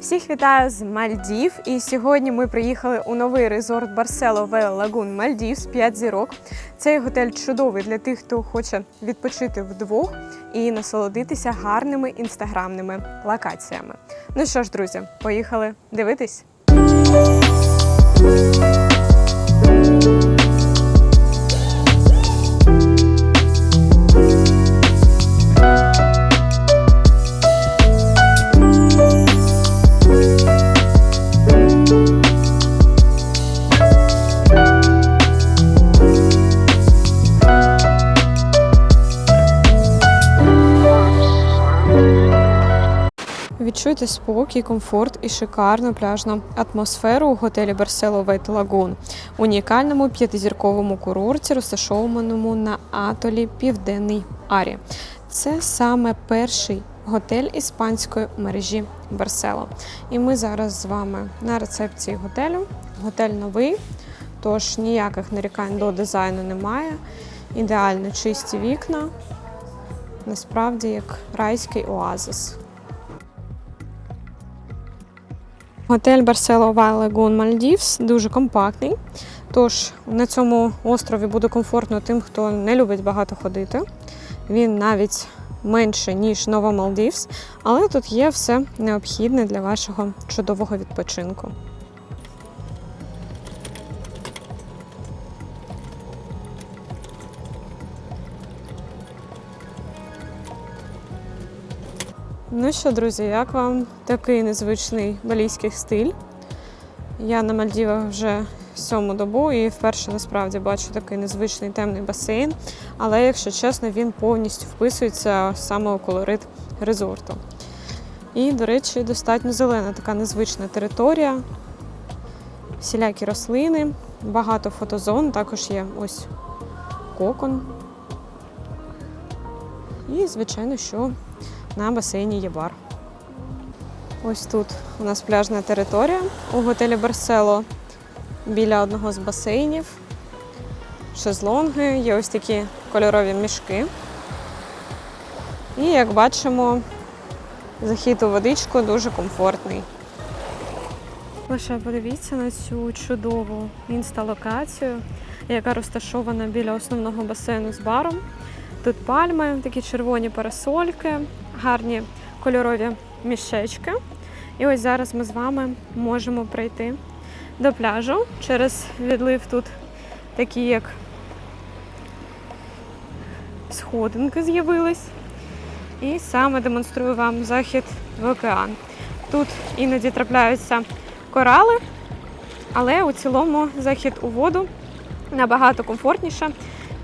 Всіх вітаю з Мальдів. І сьогодні ми приїхали у новий резорт Барсело Вел Лагун Мальдівс 5 зірок. Цей готель чудовий для тих, хто хоче відпочити вдвох і насолодитися гарними інстаграмними локаціями. Ну що ж, друзі, поїхали дивитись. Відчуйте спокій, комфорт і шикарну пляжну атмосферу у готелі Барсело Вейт Лагун, унікальному п'ятизірковому курорті, розташованому на атолі Південний Арі. Це саме перший готель іспанської мережі Барсело. І ми зараз з вами на рецепції готелю. Готель новий, тож ніяких нарікань до дизайну немає. Ідеально чисті вікна. Насправді як райський оазис. Готель Барсело Lagoon Мальдівс дуже компактний. Тож на цьому острові буде комфортно тим, хто не любить багато ходити. Він навіть менше, ніж Нова Малдівс, але тут є все необхідне для вашого чудового відпочинку. Ну що, друзі, як вам такий незвичний балійський стиль? Я на Мальдівах вже сьому добу і вперше насправді бачу такий незвичний темний басейн. Але, якщо чесно, він повністю вписується саме у колорит резорту. І, до речі, достатньо зелена така незвична територія, всілякі рослини, багато фотозон, також є ось кокон. І, звичайно, що на басейні є бар. Ось тут у нас пляжна територія у готелі Барсело біля одного з басейнів. Шезлонги, є ось такі кольорові мішки. І як бачимо, захід у водичку дуже комфортний. Лише подивіться на цю чудову інсталокацію, яка розташована біля основного басейну з баром. Тут пальми, такі червоні парасольки, гарні кольорові мішечки. І ось зараз ми з вами можемо прийти до пляжу через відлив тут такі, як сходинки з'явились. І саме демонструю вам захід в океан. Тут іноді трапляються корали, але у цілому захід у воду набагато комфортніше,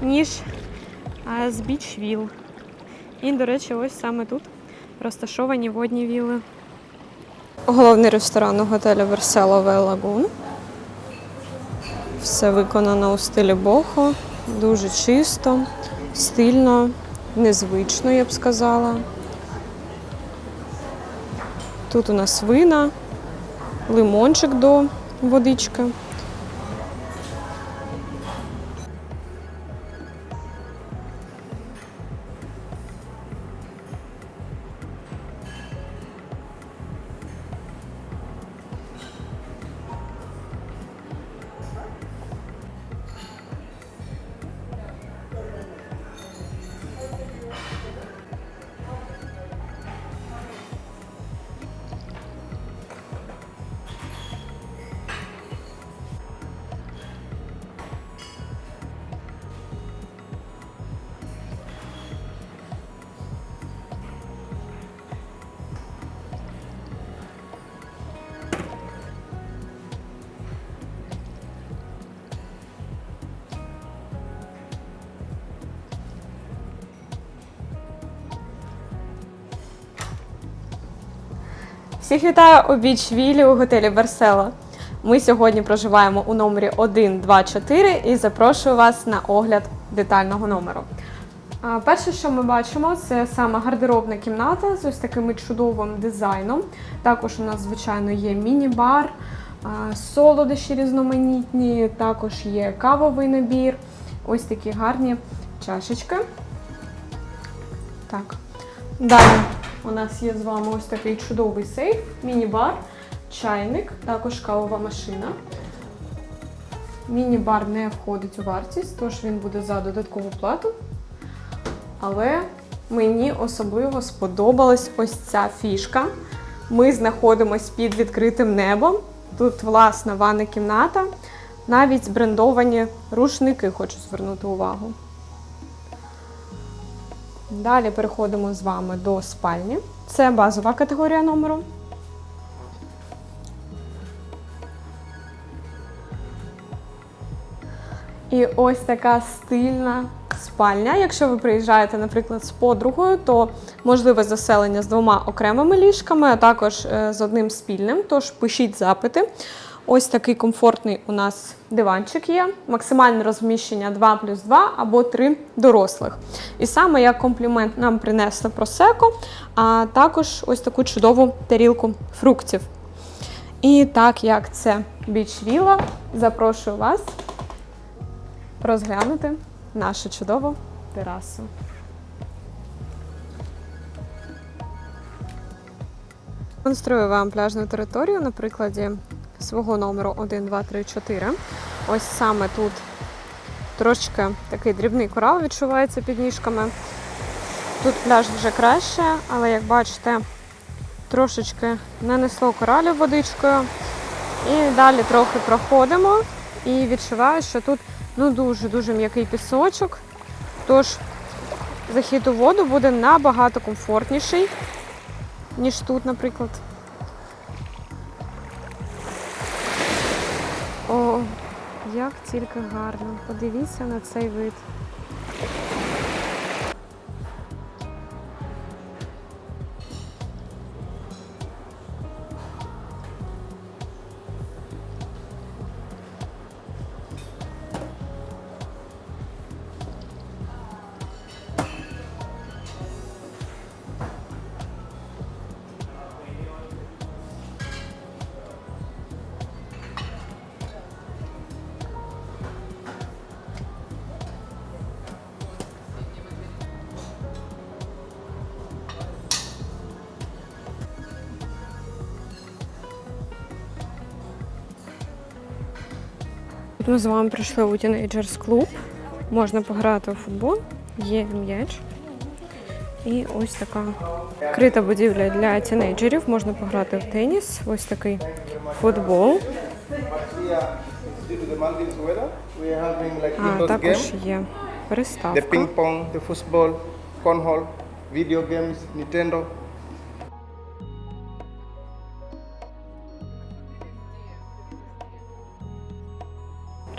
ніж з біч віл. І, до речі, ось саме тут розташовані водні віли. Головний ресторан у готелі Версело Лагун. Все виконано у стилі бохо, дуже чисто, стильно, незвично, я б сказала. Тут у нас вина, лимончик до водички. Всіх вітаю у біч Вілі у готелі Барсело. Ми сьогодні проживаємо у номері 1, 2, 4 і запрошую вас на огляд детального номеру. Перше, що ми бачимо, це саме гардеробна кімната з ось таким чудовим дизайном. Також у нас, звичайно, є міні-бар, солодощі різноманітні, також є кавовий набір, ось такі гарні чашечки. Так. Далі у нас є з вами ось такий чудовий сейф, міні-бар, чайник, також кавова машина. Міні-бар не входить у вартість, тож він буде за додаткову плату. Але мені особливо сподобалась ось ця фішка. Ми знаходимося під відкритим небом. Тут власна ванна кімната. Навіть брендовані рушники хочу звернути увагу. Далі переходимо з вами до спальні. Це базова категорія номеру. І ось така стильна спальня. Якщо ви приїжджаєте, наприклад, з подругою, то можливе заселення з двома окремими ліжками, а також е, з одним спільним. Тож пишіть запити. Ось такий комфортний у нас диванчик є. Максимальне розміщення 2 плюс 2 або 3 дорослих. І саме як комплімент нам принесли просеко, а також ось таку чудову тарілку фруктів. І так як це біч віла, запрошую вас розглянути нашу чудову терасу. Демонструю вам пляжну територію на прикладі свого номеру 1, 2, 3, 4. Ось саме тут трошечки такий дрібний корал відчувається під ніжками. Тут пляж вже краще, але як бачите, трошечки нанесло коралів водичкою. І далі трохи проходимо і відчуваю, що тут ну дуже-дуже м'який пісочок. Тож захід у воду буде набагато комфортніший, ніж тут, наприклад. Як тільки гарно. Подивіться на цей вид. Ми з вами прийшли у Teenagers Club. Можна пограти у футбол, є м'яч. І ось така крита будівля для тінейджерів. Можна пограти в теніс. Ось такий футбол. Due to the Maldives weather,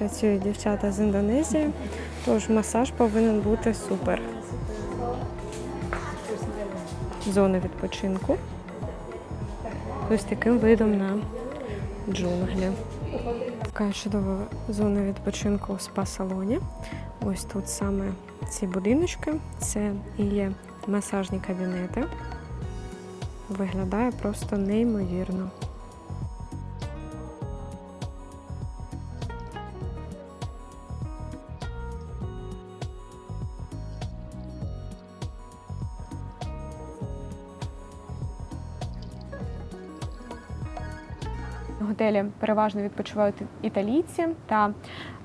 Працюють дівчата з Індонезії, тож масаж повинен бути супер. Зона відпочинку. Ось таким видом на джунглі. Така чудова зона відпочинку в спа-салоні. Ось тут саме ці будиночки. Це і є масажні кабінети. Виглядає просто неймовірно. Готелі переважно відпочивають італійці та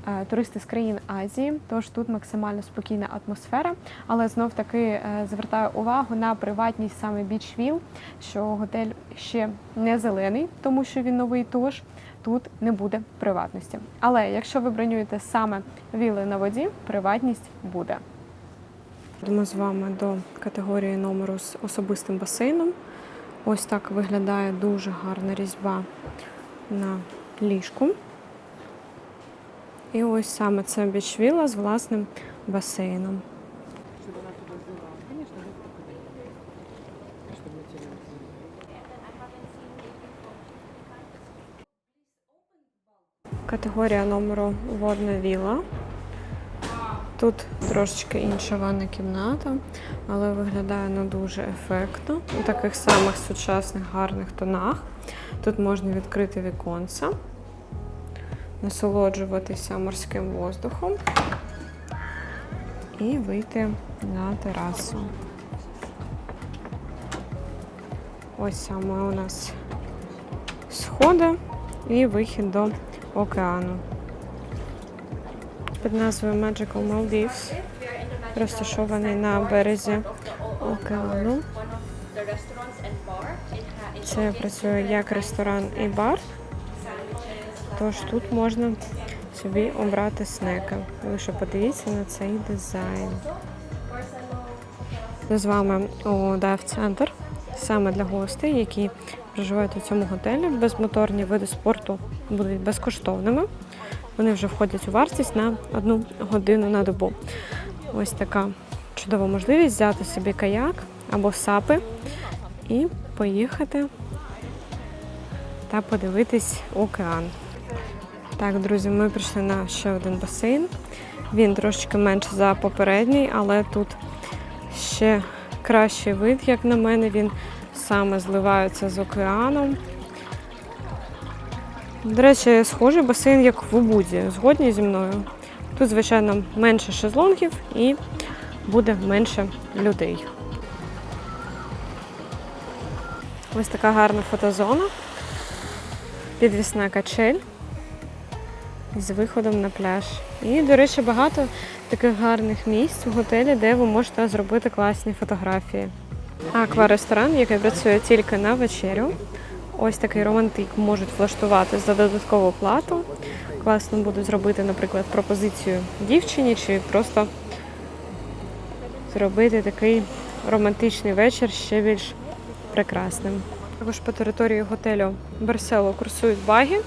е, туристи з країн Азії, тож тут максимально спокійна атмосфера. Але знов таки е, звертаю увагу на приватність саме Beach View, що готель ще не зелений, тому що він новий, тож тут не буде приватності. Але якщо ви бронюєте саме віли на воді, приватність буде. Йдемо з вами до категорії номеру з особистим басейном. Ось так виглядає дуже гарна різьба на ліжку. І ось саме це бічвіла з власним басейном. Категорія номеру водна віла. Тут трошечки інша ванна кімната, але виглядає ну, дуже ефектно. У таких самих сучасних гарних тонах. Тут можна відкрити віконце, насолоджуватися морським воздухом і вийти на терасу. Ось саме у нас сходи і вихід до океану. Під назвою Magical Maldives, розташований на березі океану. Це працює як ресторан і бар. Тож тут можна собі обрати снеки. Лише подивіться на цей дизайн. Ми з вами у дайв-центр саме для гостей, які проживають у цьому готелі. Безмоторні види спорту будуть безкоштовними. Вони вже входять у вартість на одну годину на добу. Ось така чудова можливість взяти собі каяк або сапи і поїхати та подивитись океан. Так, друзі, ми прийшли на ще один басейн. Він трошечки менше за попередній, але тут ще кращий вид, як на мене. Він саме зливається з океаном. До речі, схожий басейн, як в Убуді. Згодні зі мною. Тут, звичайно, менше шезлонгів і буде менше людей. Ось така гарна фотозона. Підвісна качель з виходом на пляж. І, до речі, багато таких гарних місць у готелі, де ви можете зробити класні фотографії. Аква-ресторан, який працює тільки на вечерю. Ось такий романтик можуть влаштувати за додаткову плату. Класно буде зробити, наприклад, пропозицію дівчині чи просто зробити такий романтичний вечір ще більш прекрасним. Також по території готелю Барсело курсують баги.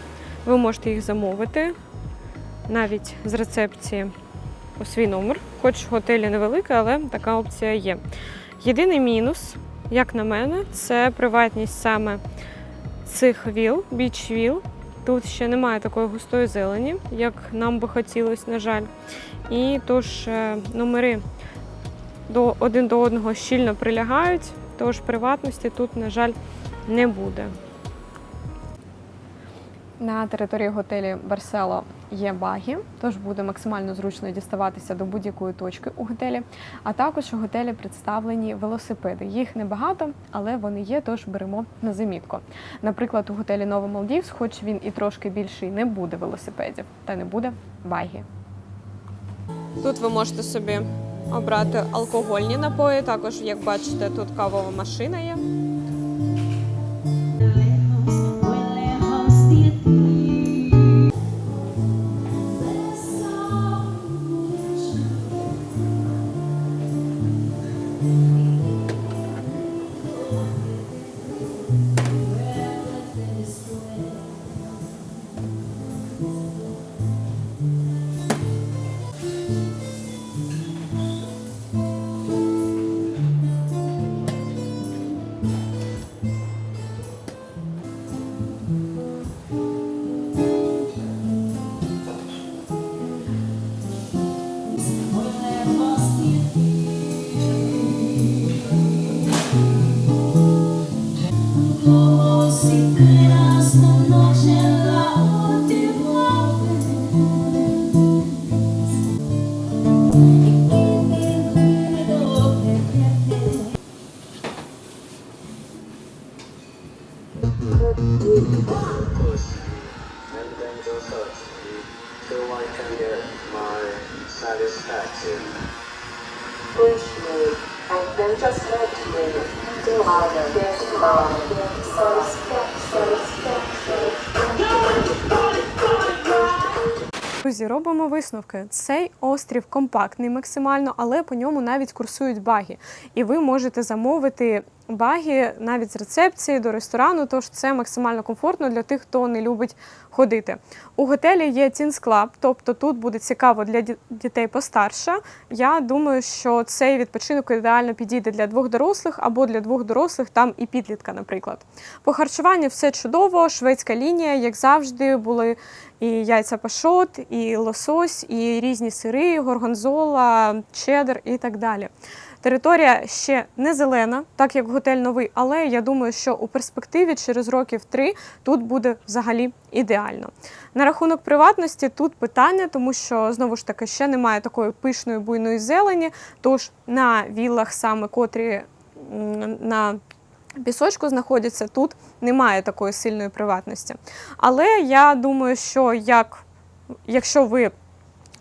Ви можете їх замовити навіть з рецепції у свій номер. Хоч готелі невелика, але така опція є. Єдиний мінус, як на мене, це приватність саме цих віл, біч віл. Тут ще немає такої густої зелені, як нам би хотілося, на жаль. І тож е, номери до один до одного щільно прилягають, тож приватності тут, на жаль, не буде. На території готелі Барсело є баги, тож буде максимально зручно діставатися до будь-якої точки у готелі. А також у готелі представлені велосипеди. Їх небагато, але вони є, тож беремо на замітку. Наприклад, у готелі Нова Малдівс, хоч він і трошки більший, не буде велосипедів та не буде баги. Тут ви можете собі обрати алкогольні напої. Також, як бачите, тут кавова машина є. Друзі, робимо висновки. Цей острів компактний максимально, але по ньому навіть курсують баги. І ви можете замовити баги навіть з рецепції до ресторану, тож це максимально комфортно для тих, хто не любить ходити. У готелі є Teens Club, тобто тут буде цікаво для дітей постарше. Я думаю, що цей відпочинок ідеально підійде для двох дорослих або для двох дорослих, там і підлітка, наприклад. По харчуванню все чудово, шведська лінія, як завжди, були і яйця пашот, і лосось, і різні сири, горгонзола, чеддер і так далі. Територія ще не зелена, так як готель новий, але я думаю, що у перспективі через років три тут буде взагалі ідеально. На рахунок приватності тут питання, тому що знову ж таки ще немає такої пишної буйної зелені. Тож на віллах, саме котрі на пісочку знаходяться, тут немає такої сильної приватності. Але я думаю, що як, якщо ви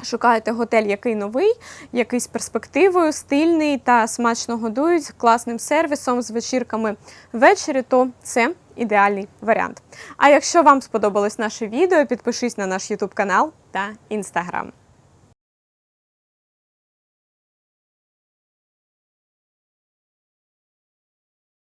шукаєте готель, який новий, який з перспективою, стильний та смачно годують, класним сервісом, з вечірками ввечері, то це ідеальний варіант. А якщо вам сподобалось наше відео, підпишись на наш YouTube канал та Instagram.